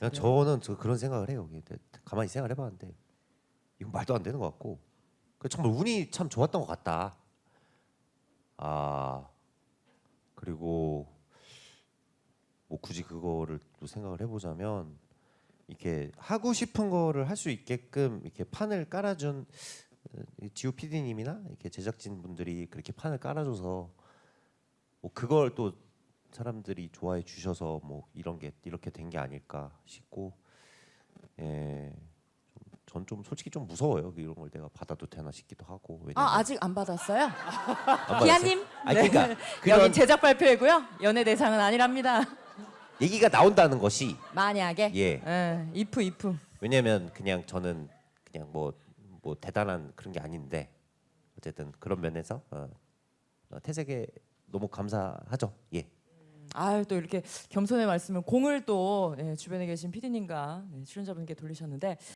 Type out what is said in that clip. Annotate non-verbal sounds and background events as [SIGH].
그냥 같은데. 저는 저 그런 생각을 해요. 가만히 생각을 해봤는데 이건 말도 안 되는 것 같고 그 정말 운이 참 좋았던 것 같다. 아 그리고 뭐 굳이 그거를 또 생각을 해보자면 이렇게 하고 싶은 거를 할 수 있게끔 이렇게 판을 깔아준 어, 이 지우 PD님이나 이렇게 제작진 분들이 그렇게 판을 깔아줘서 뭐 그걸 또 사람들이 좋아해 주셔서 뭐 이런 게 이렇게 된 게 아닐까 싶고 예. 전 좀 솔직히 좀 무서워요. 이런 걸 내가 받아도 되나 싶기도 하고. 왜냐면 아 아직 안 받았어요? 안 [LAUGHS] 받았어요? 기아님. 아니, 그러니까 네. 그런- 여기 제작 발표이고요. 연예 대상은 아니랍니다. 얘기가 나온다는 것이 만약에. 예. 예. 이프 이프. 왜냐면 그냥 저는 그냥 뭐 뭐 대단한 그런 게 아닌데 어쨌든 그런 면에서 어, 어, 태색에 너무 감사하죠. 예. 아유 또 이렇게 겸손의 말씀을 공을 또 예, 주변에 계신 PD님과 출연자분께 돌리셨는데